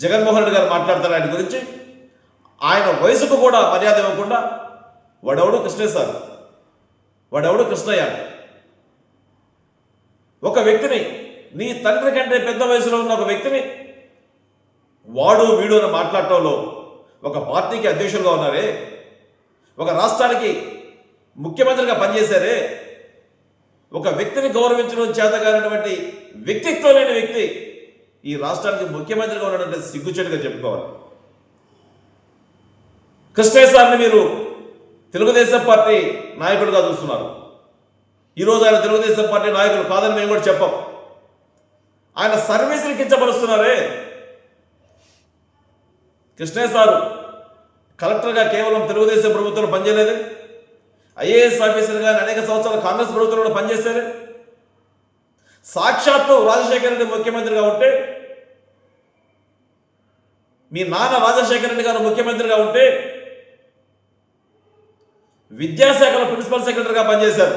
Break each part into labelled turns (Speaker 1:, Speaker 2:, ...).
Speaker 1: జగన్మోహన్ రెడ్డి గారు మాట్లాడతారు ఆయన గురించి. ఆయన వయసుకు కూడా మర్యాద ఇవ్వకుండా వాడెవడు కృష్ణయ్య సార్. వాడెవడు కృష్ణయ్య. ఒక వ్యక్తిని నీ తండ్రి కంటే పెద్ద వయసులో ఉన్న ఒక వ్యక్తిని వాడు వీడు అని మాట్లాడటంలో ఒక పార్టీకి అధ్యక్షులుగా ఉన్నారే ఒక రాష్ట్రానికి ముఖ్యమంత్రిగా పనిచేశారే ఒక వ్యక్తిని గౌరవించడం చేతగానటువంటి వ్యక్తిత్వం లేని వ్యక్తి ఈ రాష్ట్రానికి ముఖ్యమంత్రిగా ఉన్నాడంటే సిగ్గుచేటుగా చెప్పుకోవాలి. కృష్ణయ్య సార్ని మీరు తెలుగుదేశం పార్టీ నాయకుడిగా చూస్తున్నారు. ఈరోజు ఆయన తెలుగుదేశం పార్టీ నాయకులు కాదని మేము కూడా చెప్పాం. ఆయన సర్వీసులు కించపరుస్తున్నారే. కృష్ణయ్య సారు కలెక్టర్గా కేవలం తెలుగుదేశం ప్రభుత్వంలో పనిచేయలేదు. ఐఏఎస్ ఆఫీసర్గా అనేక సంవత్సరాలు కాంగ్రెస్ ప్రభుత్వంలో పనిచేశారు. సాక్షాత్తు రాజశేఖర రెడ్డి ముఖ్యమంత్రిగా ఉంటే మీ నాన్న రాజశేఖర రెడ్డి గారు ముఖ్యమంత్రిగా ఉంటే విద్యాశాఖలో ప్రిన్సిపల్ సెక్రటరీగా పనిచేశారు.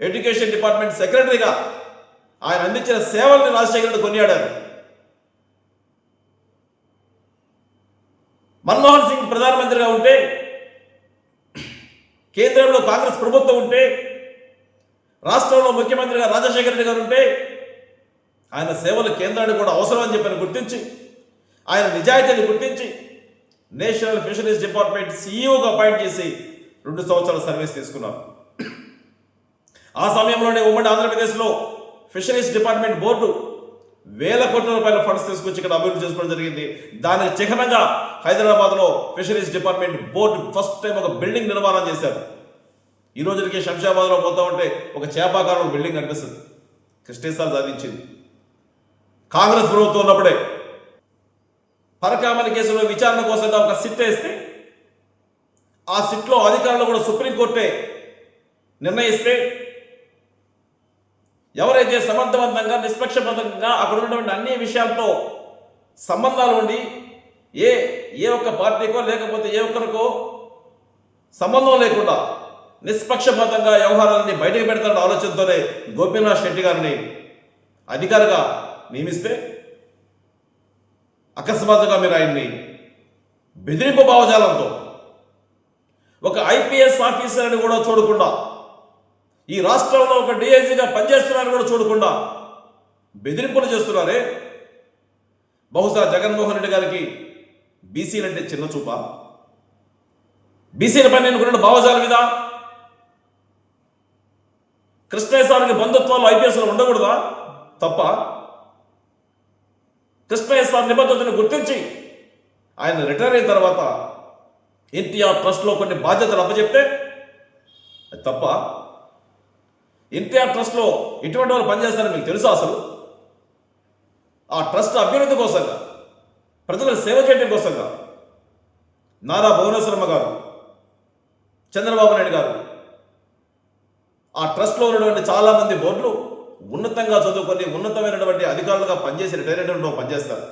Speaker 1: ఎడ్యుకేషన్ డిపార్ట్మెంట్ సెక్రటరీగా ఆయన అందించిన సేవల్ని రాజశేఖర రెడ్డి కొనియాడారు. మన్మోహన్ సింగ్ ప్రధానమంత్రిగా ఉంటే కేంద్రంలో కాంగ్రెస్ ప్రభుత్వం ఉంటే రాష్ట్రంలో ముఖ్యమంత్రిగా రాజశేఖర రెడ్డి గారు ఉంటే ఆయన సేవలు కేంద్రానికి కూడా అవసరం అని చెప్పని గుర్తించి ఆయన నిజాయితీని గుర్తించి నేషనల్ ఫిషరీస్ డిపార్ట్మెంట్ సీఈఓగా అపాయింట్ చేసి రెండు సంవత్సరాల సర్వీస్ తీసుకున్నారు. ఆ సమయంలోనే ఉమ్మడి ఆంధ్రప్రదేశ్లో ఫిషరీస్ డిపార్ట్మెంట్ బోర్డు వేల కోట్ల రూపాయల ఫండ్స్ తీసుకొచ్చి ఇక్కడ అభివృద్ధి చేసుకోవడం జరిగింది. దానికి చిహ్నంగా హైదరాబాద్లో fisheries department board first time ఒక బిల్డింగ్ నిర్మాణం చేశారు. ఈ రోజుకి శంషాబాద్లో పోతా ఉంటే ఒక చేపాకారం బిల్డింగ్ కనిపిస్తుంది. కృష్ణేశ్వర్ సాధించింది. కాంగ్రెస్ ప్రభుత్వం ఉన్నప్పుడే పరకామణి కేసులో విచారణ కోసం ఒక సిట్ వేస్తే ఆ సిట్లో అధికారులు కూడా సుప్రీంకోర్టే నిర్ణయిస్తే ఎవరైతే సమర్థవంతంగా నిష్పక్షపాతంగా అక్కడ ఉన్నటువంటి అన్ని విషయాలతో సంబంధాలు ఉండి ఏ ఏ ఒక్క పార్టీకో లేకపోతే ఏ ఒక్కరికో సంబంధం లేకుండా నిష్పక్షపాతంగా వ్యవహారాలని బయటకు పెడతాడు ఆలోచనతోనే గోపీనాథ్ శెట్టి గారిని అధికారిగా నియమిస్తే అకస్మాత్తుగా మీరు ఆయన్ని బెదిరింపు భావజాలంతో ఒక ఐపీఎస్ ఆఫీసర్ అని కూడా చూడకుండా ఈ రాష్ట్రంలో ఒక డిఐజీగా పనిచేస్తున్నారని కూడా చూడకుండా బెదిరింపులు చేస్తున్నారే? బహుశా జగన్మోహన్ రెడ్డి గారికి బీసీలంటే చిన్న చూప? బీసీల నేను ఎన్నుకున్న భావజాల మీద? కృష్ణయ్య బంధుత్వాలు ఐపీఎస్లో ఉండకూడదా? తప్ప. కృష్ణయ్య నిబద్ధతను గుర్తించి ఆయన రిటైర్ అయిన తర్వాత ఎన్టీఆర్ ట్రస్ట్లో కొన్ని బాధ్యతలు అప్పచెప్తే అది తప్ప. ఎన్టీఆర్ ట్రస్ట్లో ఎటువంటి వాళ్ళు పనిచేస్తారని మీకు తెలుసా అసలు? ఆ ట్రస్ట్ అభ్యున్నతి కోసంగా ప్రజలకు సేవ చేయడం కోసంగా నారా భువనేశ్వరమ్మ గారు చంద్రబాబు నాయుడు గారు ఆ ట్రస్ట్లో ఉన్నటువంటి చాలామంది బోర్డులు ఉన్నతంగా చదువుకొని ఉన్నతమైనటువంటి అధికారులుగా పనిచేసి రిటైర్ అయినటువంటి పనిచేస్తారు.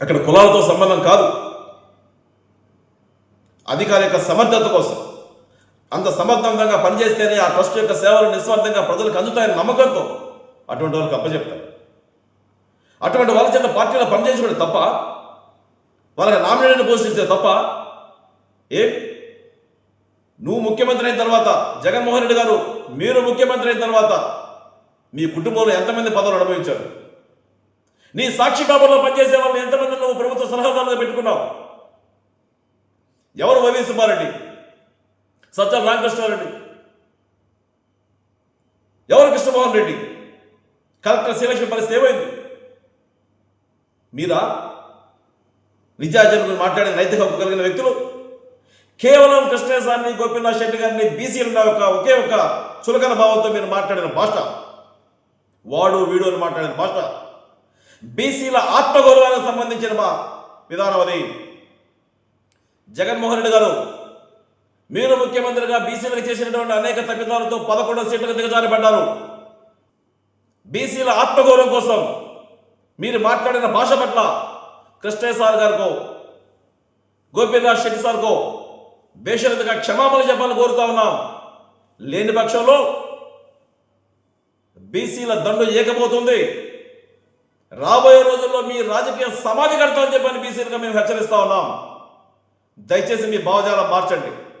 Speaker 1: అక్కడ కులాలతో సంబంధం కాదు. అధికారి యొక్క సమర్థత కోసం. అంత సమర్థవంతంగా పనిచేస్తేనే ఆ ట్రస్ట్ యొక్క సేవలు నిస్వార్థంగా ప్రజలకు అందుతాయని నమ్మకంతో అటువంటి వాళ్ళకి అప్పచెప్తారు. అటువంటి వాళ్ళ చేత పార్టీలో పనిచేసుకోవడం తప్ప వాళ్ళకి నామినేషన్ పోషించే తప్ప ఏ? నువ్వు ముఖ్యమంత్రి అయిన తర్వాత జగన్మోహన్ రెడ్డి గారు మీరు ముఖ్యమంత్రి అయిన తర్వాత మీ కుటుంబంలో ఎంతమంది పదవులు అనుభవించారు? నీ సాక్షి బాబులో పనిచేసే వాళ్ళు ఎంతమంది నువ్వు ప్రభుత్వ సలహాదారులుగా పెట్టుకున్నావు? ఎవరు వైవి సుబ్బారెడ్డి? సజ్జల రామకృష్ణారెడ్డి? ఎవరు కృష్ణమోహన్ రెడ్డి? కలెక్టర్ సెలక్షన్ పరిస్థితి ఏమైంది? మీరా? నిజాజనులు మాట్లాడే నైతిక హక్కు కలిగిన వ్యక్తులు? కేవలం కృష్ణేశాన్ని గోపీనాథ్ శెట్టి గారిని బీసీల ఒక ఒకే ఒక చులకన భావంతో మీరు మాట్లాడిన భాష వాడు వీడు అని మాట్లాడిన భాష బీసీల ఆత్మగౌరవానికి సంబంధించిన మా విధానం అది జగన్మోహన్ రెడ్డి గారు మీరు ముఖ్యమంత్రిగా బీసీలకు చేసినటువంటి అనేక తప్పిదాలతో పదకొండు సీట్లకు దిగజారిపడ్డారు బీసీల ఆత్మగౌరవం కోసం మీరు మాట్లాడిన భాష పట్ల కృష్ణయ్య సార్ గారికో గోపీనాథ్ శెట్టి సార్కో బేషరతుగా క్షమాపణ చెప్పాలని కోరుతా ఉన్నాం. లేని పక్షంలో బీసీల దండు ఏకపోతుంది. రాబోయే రోజుల్లో మీ రాజకీయ సమాధి కడతామని చెప్పని బీసీలుగా మేము హెచ్చరిస్తా ఉన్నాం. దయచేసి మీ భావజాలం మార్చండి.